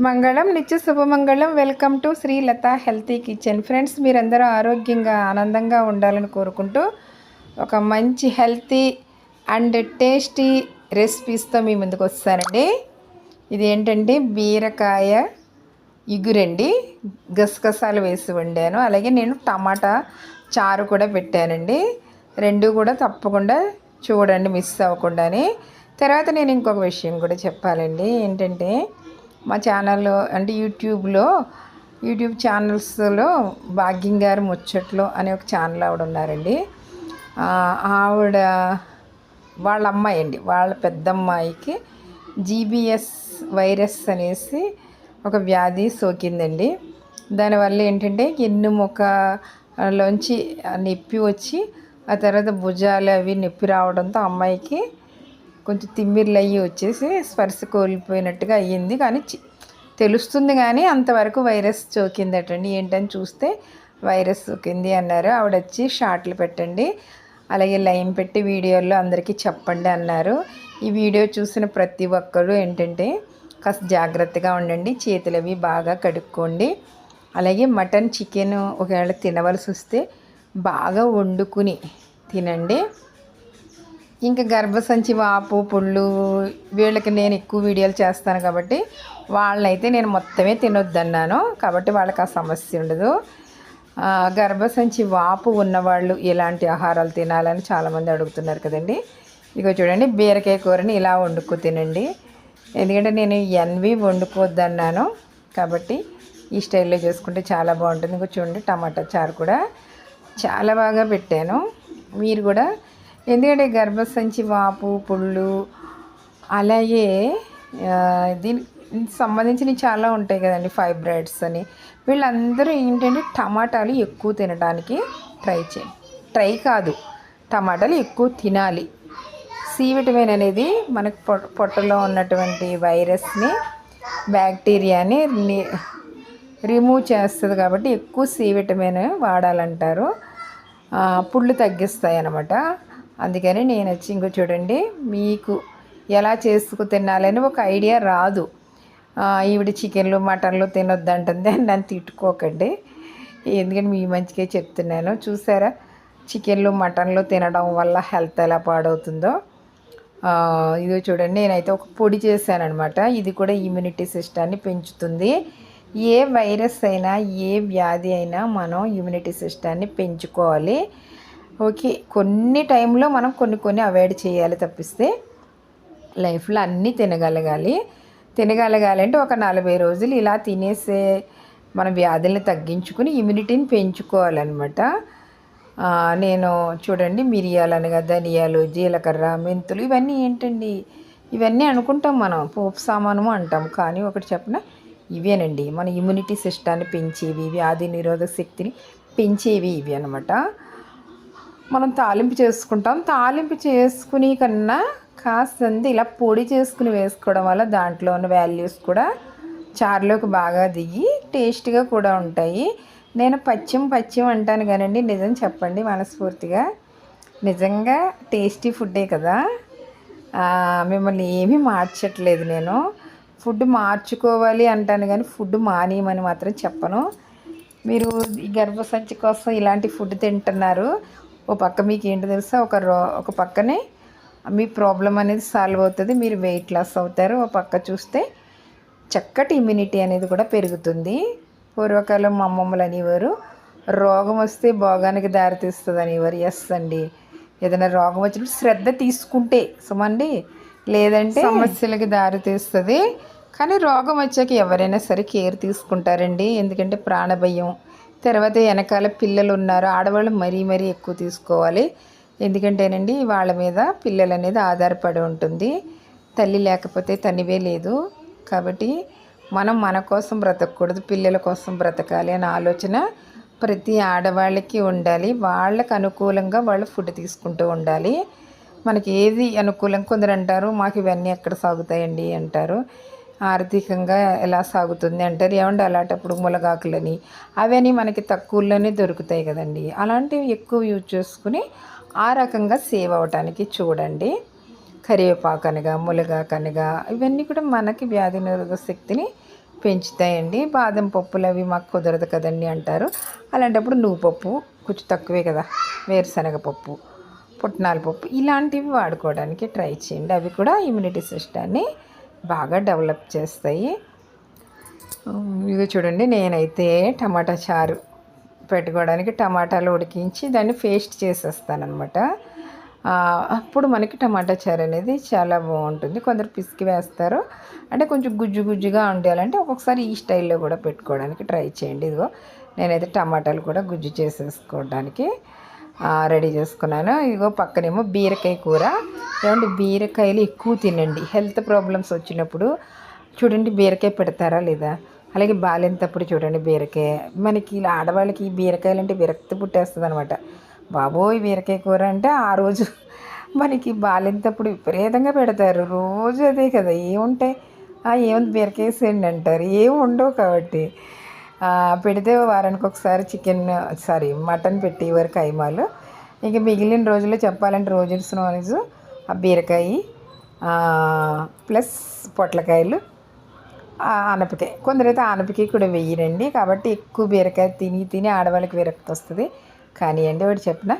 మంగళం నిత్య శుభమంగళం. Welcome to Srilatha healthy kitchen. Friends మీరందరూ ఆరోగ్యంగా ఆనందంగా ఉండాలని కోరుకుంటూ ఒక మంచి హెల్తీ అండ్ టేస్టీ రెసిపీస్తో మీ ముందుకు వస్తానండి. ఇది ఏంటంటే బీరకాయ ఇగురండి. గసగసాలు వేసి వండాను. అలాగే నేను టమాటా చారు కూడా పెట్టానండి. రెండు కూడా తప్పకుండా చూడండి మిస్ అవ్వకుండానే. తర్వాత నేను ఇంకొక విషయం కూడా చెప్పాలండి. ఏంటంటే మా ఛానల్లో అంటే యూట్యూబ్లో యూట్యూబ్ ఛానల్స్లో భాగ్యం గారు ముచ్చట్లు అనే ఒక ఛానల్ ఆవిడ ఉన్నారండి. ఆ, ఆవిడ వాళ్ళ అమ్మాయి అండి. వాళ్ళ పెద్దమ్మాయికి జీబీఎస్ వైరస్ అనేసి ఒక వ్యాధి సోకిందండి. దానివల్ల ఏంటంటే ఎన్నుముకలోంచి నొప్పి వచ్చి ఆ తర్వాత భుజాలు అవి నొప్పి రావడంతో అమ్మాయికి కొంచెం తిమ్మిర్లు అయ్యి వచ్చేసి స్పర్శ కోల్పోయినట్టుగా అయ్యింది. కానీ చి- తెలుస్తుంది కానీ అంతవరకు వైరస్ సోకిందటండి. ఏంటని చూస్తే వైరస్ సోకింది అన్నారు. ఆవిడ వచ్చి షార్ట్లు పెట్టండి. అలాగే లైన్ పెట్టి వీడియోల్లో అందరికీ చెప్పండి అన్నారు. ఈ వీడియో చూసిన ప్రతి ఒక్కరు ఏంటంటే కాస్త జాగ్రత్తగా ఉండండి. చేతులు అవి బాగా కడుక్కోండి. అలాగే మటన్ చికెన్ ఒకవేళ తినవలసి వస్తే బాగా వండుకుని తినండి. ఇంకా గర్భసంచి వాపు పుళ్ళు వీళ్ళకి నేను ఎక్కువ వీడియోలు చేస్తాను కాబట్టి వాళ్ళనైతే నేను మొత్తమే తినొద్దన్నాను కాబట్టి వాళ్ళకి ఆ సమస్య ఉండదు. గర్భసంచి వాపు ఉన్నవాళ్ళు ఎలాంటి ఆహారాలు తినాలని చాలామంది అడుగుతున్నారు కదండి. ఇగో చూడండి బీరకాయ కూరని ఇలా వండుకు తినండి. ఎందుకంటే నేను ఎన్వి వండుకోవద్దన్నాను కాబట్టి ఈ స్టైల్లో చేసుకుంటే చాలా బాగుంటుంది. ఇంకో చూడండి టమాటా చారు కూడా చాలా బాగా పెట్టాను. మీరు కూడా ఎందుకంటే గర్భసంచి వాపు పుళ్ళు అలాగే దీనికి సంబంధించినవి చాలా ఉంటాయి కదండి ఫైబ్రాయిడ్స్ అని. వీళ్ళందరూ ఏంటంటే టమాటాలు ఎక్కువ తినడానికి ట్రై చే ట్రై కాదు టమాటాలు ఎక్కువ తినాలి. సి విటమిన్ అనేది మనకు పొ పొట్టలో ఉన్నటువంటి వైరస్ని బ్యాక్టీరియాని రిమూవ్ చేస్తుంది కాబట్టి ఎక్కువ సి విటమిన్ వాడాలంటారు. పుళ్ళు తగ్గిస్తాయి అన్నమాట అందుకని నేను వచ్చి ఇంకో చూడండి మీకు ఎలా చేసుకు తినాలని ఒక ఐడియా రాదు. ఈవిడ చికెన్లు మటన్లు తినొద్దంటుంది అని నన్ను తిట్టుకోకండి. ఎందుకంటే మీ మంచిగా చెప్తున్నాను. చూసారా? చికెన్లు మటన్లు తినడం వల్ల హెల్త్ ఎలా పాడవుతుందో. ఇది చూడండి నేనైతే ఒక పొడి చేశానమాట ఇది కూడా ఇమ్యూనిటీ సిస్టాన్ని పెంచుతుంది. ఏ వైరస్ అయినా ఏ వ్యాధి అయినా మనం ఇమ్యూనిటీ సిస్టాన్ని పెంచుకోవాలి. ఓకే కొన్ని టైంలో మనం కొన్ని కొన్ని అవాయిడ్ చేయాలి తప్పిస్తే లైఫ్లో అన్నీ తినగలగాలి. తినగలగాలంటే ఒక నలభై రోజులు ఇలా తినేసే మన వ్యాధుల్ని తగ్గించుకుని ఇమ్యూనిటీని పెంచుకోవాలన్నమాట. నేను చూడండి మిరియాలు అనగా ధనియాలు జీలకర్ర మెంతులు ఇవన్నీ ఏంటండి? ఇవన్నీ అనుకుంటాం మనం పోపు సామాను అంటాం. కానీ ఒకటి చెప్పిన ఇవేనండి. మన ఇమ్యూనిటీ సిస్టాన్ని పెంచేవి వ్యాధి నిరోధక శక్తిని పెంచేవి ఇవి అనమాట మనం తాలింపు చేసుకుంటాం. తాలింపు చేసుకుని కన్నా కాస్తంత ఇలా పొడి చేసుకుని వేసుకోవడం వల్ల దాంట్లో ఉన్న వాల్యూస్ కూడా చారులోకి బాగా దిగి టేస్ట్గా కూడా ఉంటాయి. నేను పచ్చిం పచ్చిం అంటాను కానండి నిజం చెప్పండి మనస్ఫూర్తిగా. నిజంగా టేస్టీ ఫుడ్డే కదా. మిమ్మల్ని ఏమీ మార్చట్లేదు నేను. ఫుడ్ మార్చుకోవాలి అంటాను కానీ ఫుడ్ మానేయమని మాత్రం చెప్పను. మీరు ఈ గర్భసంచి కోసం ఇలాంటి ఫుడ్ తింటున్నారు. ఓ పక్క మీకు ఏంటి తెలుసా? ఒక రో ఒక పక్కనే మీ ప్రాబ్లం అనేది సాల్వ్ అవుతుంది మీరు వెయిట్ లాస్ అవుతారు. ఓ పక్క చూస్తే చక్కటి ఇమ్యూనిటీ అనేది కూడా పెరుగుతుంది. పూర్వకాలం మా అమ్మమ్మలు అనేవారు రోగం వస్తే భోగానికి దారితీస్తుంది అనేవారు. ఎస్ అండి. ఏదైనా రోగం వచ్చినప్పుడు శ్రద్ధ తీసుకుంటే సుమండి లేదంటే సమస్యలకి దారితీస్తుంది కానీ రోగం వచ్చాక ఎవరైనా సరే కేర్ తీసుకుంటారండి. ఎందుకంటే ప్రాణభయం తర్వాత వెనకాల పిల్లలు ఉన్నారు ఆడవాళ్ళు మరీ మరీ ఎక్కువ తీసుకోవాలి. ఎందుకంటేనండి వాళ్ళ మీద పిల్లలు అనేది ఆధారపడి ఉంటుంది. తల్లి లేకపోతే తనివే లేదు. కాబట్టి మనం మన కోసం బ్రతకూడదు పిల్లల కోసం బ్రతకాలి అనే ఆలోచన ప్రతి ఆడవాళ్ళకి ఉండాలి. వాళ్ళకి అనుకూలంగా వాళ్ళు ఫుడ్ తీసుకుంటూ ఉండాలి. మనకి ఏది అనుకూలం కొందరు అంటారు మాకు ఇవన్నీ ఎక్కడ సాగుతాయండి అంటారు. ఆర్థికంగా ఎలా సాగుతుంది అంటారు ఏమంటే అలాంటప్పుడు ములగాకులని అవన్నీ మనకి తక్కువలోనే దొరుకుతాయి కదండి. అలాంటివి ఎక్కువ యూజ్ చేసుకుని ఆ రకంగా సేవ్ అవ్వటానికి చూడండి. కరివేపాకు అనగా ములగాకు అనగా ఇవన్నీ కూడా మనకి వ్యాధి నిరోధక శక్తిని పెంచుతాయండి. బాదం పప్పులు అవి మాకు కుదరదు కదండి అంటారు. అలాంటప్పుడు నువ్వు పప్పు కొంచెం తక్కువే కదా వేరుశనగ పప్పు పుట్నాల పప్పు ఇలాంటివి వాడుకోవడానికి ట్రై చేయండి. అవి కూడా ఇమ్యూనిటీ సిస్టాన్ని బాగా డెవలప్ చేస్తాయి. ఇది చూడండి నేనైతే టమాటా చారు పెట్టుకోవడానికి టమాటాలు ఉడికించి దాన్ని పేస్ట్ చేసేస్తానమాట అప్పుడు మనకి టమాటా చారు అనేది చాలా బాగుంటుంది. కొందరు పిసికి వేస్తారు. అంటే కొంచెం గుజ్జు గుజ్జుగా ఉండాలంటే ఒక్కొక్కసారి ఈ స్టైల్లో కూడా పెట్టుకోవడానికి ట్రై చేయండి. ఇదిగో నేనైతే టమాటాలు కూడా గుజ్జు చేసేసుకోవడానికి. రెడీ చేసుకున్నాను. ఇదిగో పక్కనేమో బీరకాయ కూర. ఏమంటే బీరకాయలు ఎక్కువ తినండి. హెల్త్ ప్రాబ్లమ్స్ వచ్చినప్పుడు చూడండి బీరకాయ పెడతారా లేదా? అలాగే బాలింతప్పుడు చూడండి బీరకాయ. మనకి ఇలా ఆడవాళ్ళకి బీరకాయలు అంటే విరక్తి పుట్టేస్తుంది అనమాట బాబోయ్ బీరకాయ కూర అంటే ఆ రోజు మనకి బాలింతప్పుడు విపరీతంగా పెడతారు. రోజు అదే కదా ఏముంటాయి? ఏముంది బీరకాయ వేసేయండి అంటారు. ఏమి ఉండవు కాబట్టి. పెడితే వారానికి ఒకసారి చికెన్ సారీ మటన్ పెట్టేవారు కైమాలు ఇంకా మిగిలిన రోజుల్లో చెప్పాలంటే రోజర్స్ నాన్ ఆ బీరకాయ ప్లస్ పొట్లకాయలు ఆనపకాయ కొందరైతే ఆనపకాయ కూడా వెయ్యరండి కాబట్టి ఎక్కువ బీరకాయ తిని తిని ఆడవాళ్ళకి విరక్తి వస్తుంది. కానీ అండి వాడు చెప్పిన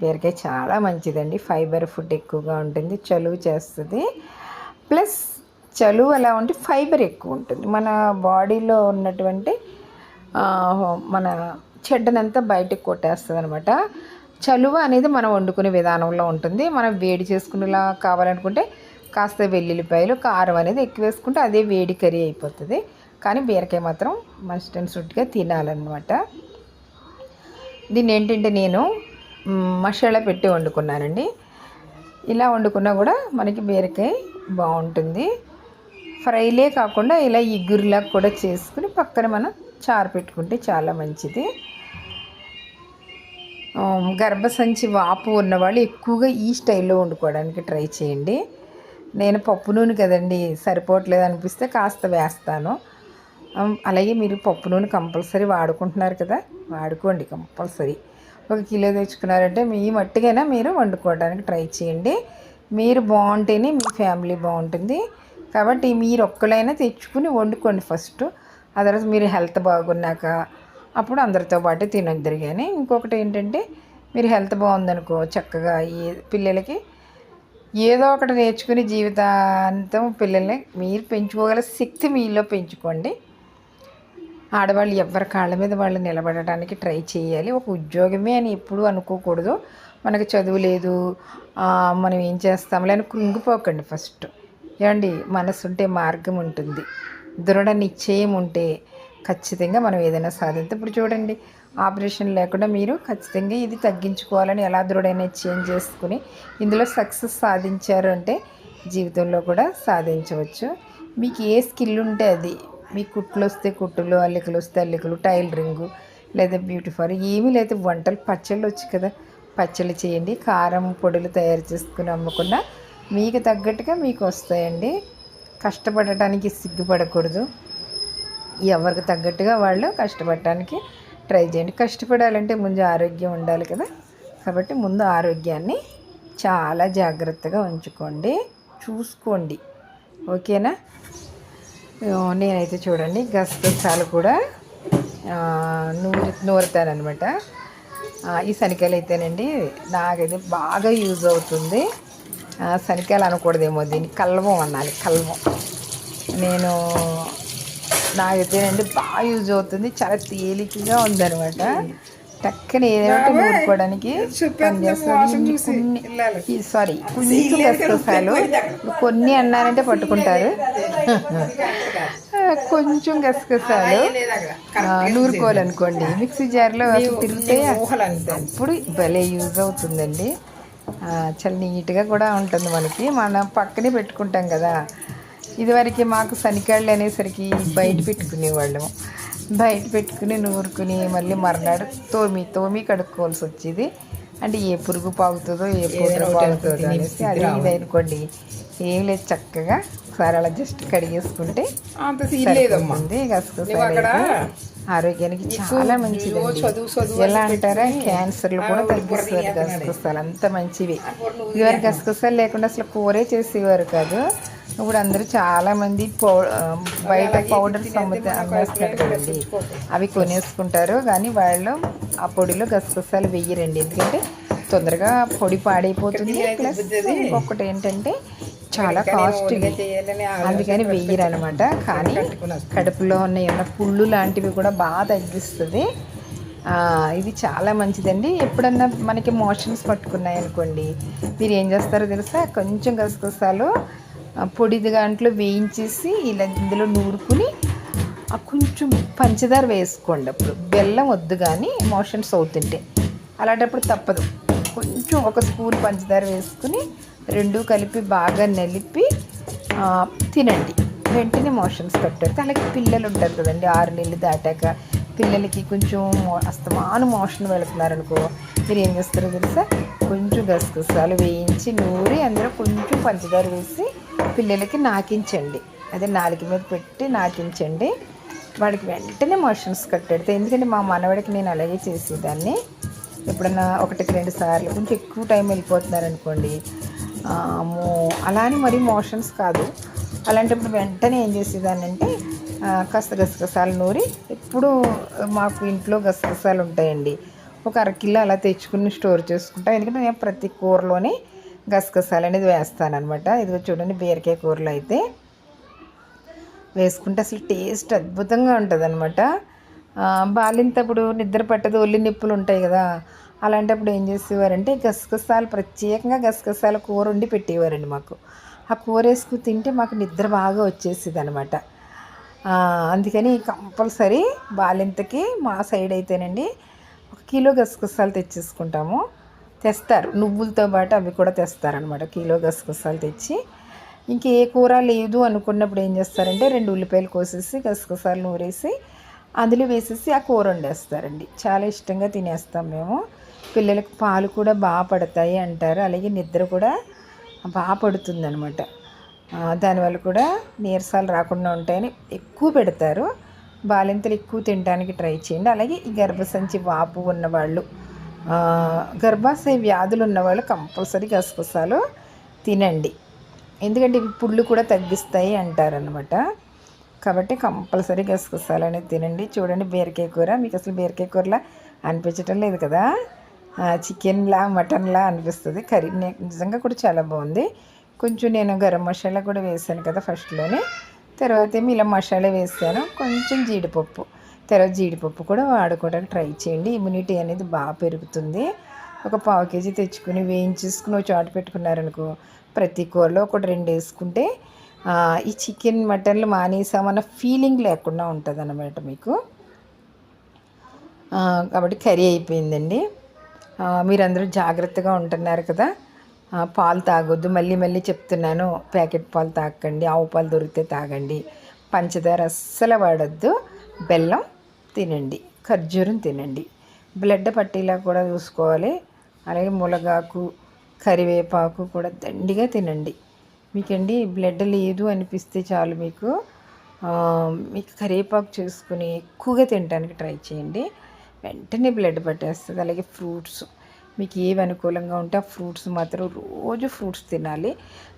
బీరకాయ చాలా మంచిదండి. ఫైబర్ ఫుడ్ ఎక్కువగా ఉంటుంది చలువు చేస్తుంది. ప్లస్ చలువు అలా ఉంటే ఫైబర్ ఎక్కువ ఉంటుంది. మన బాడీలో ఉన్నటువంటి మన చెడ్డనంతా బయటకు కొట్టేస్తుంది అనమాట చలువ అనేది మనం వండుకునే విధానంలో ఉంటుంది. మనం వేడి చేసుకునేలా కావాలనుకుంటే కాస్త వెల్లుల్లిపాయలు కారం అనేది ఎక్కువ వేసుకుంటే అదే వేడి కర్రీ అయిపోతుంది. కానీ బీరకాయ మాత్రం మస్ట్ అండ్ సుట్గా తినాలన్నమాట. దీన్ని ఏంటంటే నేను మసాలా పెట్టి వండుకున్నానండి. ఇలా వండుకున్నా కూడా మనకి బీరకాయ బాగుంటుంది. ఫ్రైలే కాకుండా ఇలా ఇగురులా కూడా చేసుకుని పక్కన మనం చారు పెట్టుకుంటే చాలా మంచిది. గర్భసంచి వాపు ఉన్నవాళ్ళు ఎక్కువగా ఈ స్టైల్లో వండుకోవడానికి ట్రై చేయండి. నేను పప్పు నూనె కదండి సరిపోవట్లేదు అనిపిస్తే కాస్త వేస్తాను. అలాగే మీరు పప్పు నూనె కంపల్సరీ వాడుకుంటున్నారు కదా వాడుకోండి కంపల్సరీ. ఒక కిలో తెచ్చుకున్నారంటే మీ మట్టికైనా మీరు వండుకోవడానికి ట్రై చేయండి. మీరు బాగుంటేనే మీ ఫ్యామిలీ బాగుంటుంది. కాబట్టి మీరు ఒక్కలైనా తెచ్చుకుని వండుకోండి ఫస్ట్. ఆ తర్వాత మీరు హెల్త్ బాగున్నాక అప్పుడు అందరితో పాటు తినొద్దరు. కానీ ఇంకొకటి ఏంటంటే మీరు హెల్త్ బాగుందనుకో చక్కగా ఈ పిల్లలకి ఏదో ఒకటి నేర్చుకుని జీవితాంతం పిల్లల్ని మీరు పెంచుకోగల శక్తి మీలో పెంచుకోండి. ఆడవాళ్ళు ఎవరి కాళ్ళ మీద వాళ్ళు నిలబడటానికి ట్రై చేయాలి. ఒక ఉద్యోగమే అని ఎప్పుడు అనుకోకూడదు. మనకు చదువు లేదు. మనం ఏం చేస్తాంలే అని కృంగిపోకండి ఫస్ట్. ఏమండి? మనసు ఉంటే మార్గం ఉంటుంది. దృఢ నిశ్చయం ఉంటే ఖచ్చితంగా మనం ఏదైనా సాధించే ఇప్పుడు చూడండి ఆపరేషన్ లేకుండా మీరు ఖచ్చితంగా ఇది తగ్గించుకోవాలని ఎలా దృఢ నిశ్చయం చేసుకుని ఇందులో సక్సెస్ సాధించారు అంటే జీవితంలో కూడా సాధించవచ్చు. మీకు ఏ స్కిల్ ఉంటే అది. మీ కుట్లు వస్తే కుట్టులు అల్లికలు వస్తే అల్లికలు టైలరింగు లేదా బ్యూటిఫర్ ఏమీ లేదు. వంటలు పచ్చళ్ళు వచ్చు కదా పచ్చళ్ళు చేయండి. కారం పొడులు తయారు చేసుకుని అమ్ముకున్న మీకు తగ్గట్టుగా మీకు వస్తాయండి. కష్టపడటానికి సిగ్గుపడకూడదు. ఎవరికి తగ్గట్టుగా వాళ్ళు కష్టపడటానికి ట్రై చేయండి. కష్టపడాలంటే ముందు ఆరోగ్యం ఉండాలి కదా. కాబట్టి ముందు ఆరోగ్యాన్ని చాలా జాగ్రత్తగా ఉంచుకోండి. చూసుకోండి. ఓకేనా? నేనైతే చూడండి. గసగసాలు కూడా నూరు నూరుతానమాట ఈ శనికాయలు అయితేనండి నాకైతే బాగా యూజ్ అవుతుంది. శనికాయలు అనకూడదేమో దీన్ని కల్వం అనాలి కల్వం. నేను నాకైతేనండి బాగా యూజ్ అవుతుంది చాలా తేలికగా ఉందనమాట టక్కన ఏదైనా నూరుకోవడానికి కొన్ని సారీ కొంచెం గసగసాలు కొన్ని అన్నారంటే పట్టుకుంటారు. కొంచెం గసగసాలు. నూరుకోవాలనుకోండి. మిక్సీ జార్లో తిరిగితే అప్పుడు భలే యూజ్ అవుతుందండి. చాలా నీట్గా కూడా ఉంటుంది మనకి. మనం పక్కనే పెట్టుకుంటాం కదా. ఇదివరకు మాకు శనికాళ్ళు అనేసరికి బయట పెట్టుకునేవాళ్ళము. బయట పెట్టుకుని నూరుకుని మళ్ళీ మర్నాడు తోమి తోమి కడుక్కోవాల్సి వచ్చేది. అంటే ఏ పురుగు పాగుతుందో ఏ పురుగు పాగుతుందో అనేసి అది ఇది అనుకోండి ఏం లేదు చక్కగా. ఒకసారి అలా జస్ట్ కడిగేసుకుంటే సరిపోతుంది. ఆరోగ్యానికి చాలా మంచిది ఎలా అంటారా? క్యాన్సర్లు కూడా తగ్గిస్తారు గసగసాలు. అంత మంచివి. ఇదివరకు గసగసాలు లేకుండా అసలు కూరే చేసేవారు కాదు. ఇప్పుడు అందరూ చాలా మంది పౌ బయట పౌడర్స్ అమ్ముతా అమ్మేస్తున్నారు కదండి. అవి కొనేసుకుంటారు. కానీ వాళ్ళు ఆ పొడిలో గసగసాలు వెయ్యరండి. ఎందుకంటే తొందరగా పొడి పాడైపోతుంది. ప్లస్ ఇంకొకటి ఏంటంటే చాలా కాస్ట్లీ అందుకని వెయ్యరు అనమాట కానీ కడుపులో ఉన్న ఏమైనా పుళ్ళు లాంటివి కూడా బాగా తగ్గిస్తుంది. ఇది చాలా మంచిదండి. ఎప్పుడన్నా మనకి మోషన్స్ పట్టుకున్నాయి అనుకోండి మీరు ఏం చేస్తారో తెలుసా? కొంచెం గసగసాలు పొడి దాంట్లో వేయించేసి ఇలా ఇందులో నూరుకుని కొంచెం పంచదార వేసుకోండి అప్పుడు. బెల్లం వద్దు కానీ మోషన్స్ అవుతుంటే. అలాంటప్పుడు తప్పదు. కొంచెం ఒక స్పూన్ పంచదార వేసుకుని రెండు కలిపి బాగా నలిపి తినండి. వెంటనే మోషన్స్ కట్టారు అలాగే పిల్లలు ఉంటారు కదండి ఆరు నెలలు దాటాక. పిల్లలకి కొంచెం మో- అస్తమాను మోషన్ వెళుతున్నారనుకో మీరు ఏం చేస్తారో తెలుసా? కొంచెం గసగసాలు వేయించి నూరి అందులో కొంచెం పంచదార వేసి పిల్లలకి నాకించండి. అదే నాలుగు మీద పెట్టి నాకించండి. వాడికి వెంటనే మోషన్స్ కట్టెడితే ఎందుకంటే మా మనవడికి నేను అలాగే చేసేదాన్ని. ఎప్పుడన్నా ఒకటికి రెండు సార్లు కొంచెం ఎక్కువ టైం వెళ్ళిపోతున్నారు అనుకోండి అలా అని మరీ మోషన్స్ కాదు. అలాంటప్పుడు వెంటనే ఏం చేసేదానంటే కాస్త గసగసాలు నూరి ఎప్పుడు మాకు ఇంట్లో గసగసాలు ఉంటాయండి. ఒక అరకిలో అలా తెచ్చుకుని స్టోర్ చేసుకుంటా. ఎందుకంటే నేను ప్రతి కూరలోని గసగసాలు అనేది వేస్తానమాట ఇదిగో చూడండి బీరకాయ కూరలు అయితే. వేసుకుంటే అసలు టేస్ట్ అద్భుతంగా ఉంటుంది అనమాట బాలింతప్పుడు నిద్ర పట్టదు ఒళ్ళు నొప్పులు ఉంటాయి కదా. అలాంటప్పుడు ఏం చేసేవారంటే గసగసాలు ప్రత్యేకంగా గసగసాల కూర వండి పెట్టేవారండి మాకు. ఆ కూర వేసుకుని తింటే మాకు నిద్ర బాగా వచ్చేసేది అనమాట అందుకని కంపల్సరీ బాలింతకి మా సైడ్ అయితేనండి ఒక కిలో గసగసాలు తెచ్చేసుకుంటాము. తెస్తారు. నువ్వులతో పాటు అవి కూడా తెస్తారనమాట కిలో గసగసాలు తెచ్చి. ఇంకే కూర లేదు అనుకున్నప్పుడు ఏం చేస్తారంటే రెండు ఉల్లిపాయలు కోసేసి గసగసాలు నూరేసి అందులో వేసేసి ఆ కూర వండేస్తారండి. చాలా ఇష్టంగా తినేస్తాం మేము. పిల్లలకు పాలు కూడా బాగా పడతాయి అంటారు. అలాగే నిద్ర కూడా బాగా పడుతుంది అనమాట దానివల్ల కూడా నీరసాలు రాకుండా ఉంటాయని ఎక్కువ పెడతారు. బాలింతలు ఎక్కువ తినడానికి ట్రై చేయండి. అలాగే ఈ గర్భసంచి వాపు ఉన్నవాళ్ళు గర్భాశయ వ్యాధులు ఉన్నవాళ్ళు కంపల్సరీ గసగసాలు తినండి. ఎందుకంటే ఇవి పుళ్ళు కూడా తగ్గిస్తాయి అంటారనమాట కాబట్టి కంపల్సరీ గసగసాలు అనేది తినండి. చూడండి బీరకాయ కూర. మీకు అసలు బీరకాయ కూరలా అనిపించటం లేదు కదా? చికెన్లా మటన్లా అనిపిస్తుంది. కర్రీ నిజంగా కూడా చాలా బాగుంది. కొంచెం నేను గరం మసాలా కూడా వేసాను కదా ఫస్ట్లోనే. తర్వాత ఏమి ఇలా మసాలా వేసాను. కొంచెం జీడిపప్పు. తర్వాత జీడిపప్పు కూడా వాడుకోవడానికి ట్రై చేయండి. ఇమ్యూనిటీ అనేది బాగా పెరుగుతుంది. ఒక పావు కేజీ తెచ్చుకుని వేయించేసుకుని చాటు పెట్టుకున్నారనుకో ప్రతి కూరలో ఒకటి రెండు వేసుకుంటే ఈ చికెన్ మటన్లు మానేసామన్న ఫీలింగ్ లేకుండా ఉంటుంది అన్నమాట మీకు కాబట్టి కర్రీ అయిపోయిందండి. మీరందరూ జాగ్రత్తగా ఉంటున్నారు కదా. పాలు తాగొద్దు. మళ్ళీ మళ్ళీ చెప్తున్నాను ప్యాకెట్ పాలు తాగండి ఆవు పాలు దొరికితే తాగండి. పంచదార అస్సలు వాడద్దు. బెల్లం తినండి. ఖర్జూరం తినండి. బ్లడ్ పట్టేలా కూడా చూసుకోవాలి. అలాగే మునగాకు కరివేపాకు కూడా దండిగా తినండి. మీకండి బ్లడ్ లేదు అనిపిస్తే చాలు మీకు. మీకు కరివేపాకు చేసుకుని ఎక్కువగా తినడానికి ట్రై చేయండి. వెంటనే బ్లడ్ పట్టేస్తుంది. అలాగే ఫ్రూట్స్. మీకు ఏవి అనుకూలంగా ఉంటే ఆ ఫ్రూట్స్ మాత్రం రోజు ఫ్రూట్స్ తినాలి.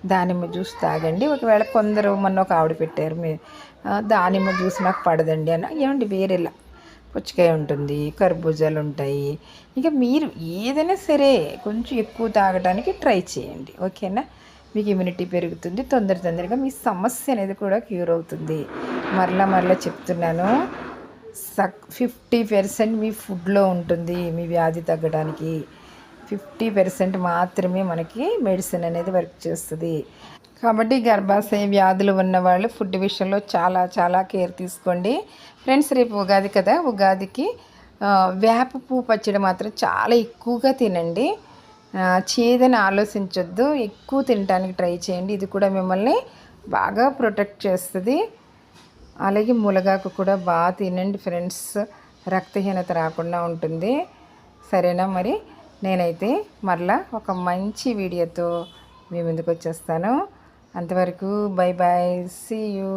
దానిమ్మ జ్యూస్ తాగండి. ఒకవేళ కొందరు మొన్న ఒక ఆవిడ పెట్టారు. మీ దానిమ్మ జ్యూస్ నాకు పడదండి అని ఏమండి వేరేలా? పుచ్చకాయ ఉంటుంది కర్బూజాలు ఉంటాయి. ఇంకా మీరు ఏదైనా సరే కొంచెం ఎక్కువ తాగడానికి ట్రై చేయండి. ఓకేనా? మీకు ఇమ్యూనిటీ పెరుగుతుంది. తొందర తొందరగా మీ సమస్య అనేది కూడా క్యూర్ అవుతుంది. మరలా మరలా చెప్తున్నాను. సక్ ఫిఫ్టీ పర్సెంట్ మీ ఫుడ్లో ఉంటుంది మీ వ్యాధి తగ్గడానికి. ఫిఫ్టీ పర్సెంట్ మాత్రమే మనకి మెడిసిన్ అనేది వర్క్ చేస్తుంది. కాబట్టి గర్భాశయ వ్యాధులు ఉన్న వాళ్ళు ఫుడ్ విషయంలో చాలా చాలా కేర్ తీసుకోండి. ఫ్రెండ్స్ రేపు ఉగాది కదా ఉగాదికి వేప పువ్వు పచ్చడి మాత్రం చాలా ఎక్కువగా తినండి. చేదని ఆలోచించొద్దు ఎక్కువ తినడానికి ట్రై చేయండి. ఇది కూడా మిమ్మల్ని బాగా ప్రొటెక్ట్ చేస్తుంది. అలాగే మునగాకు కూడా బాగా తినండి ఫ్రెండ్స్. రక్తహీనత రాకుండా ఉంటుంది. సరేనా మరి? నేనైతే మరలా ఒక మంచి వీడియోతో మీ ముందుకు వచ్చేస్తాను. అంతవరకు బై బాయ్ సీ యూ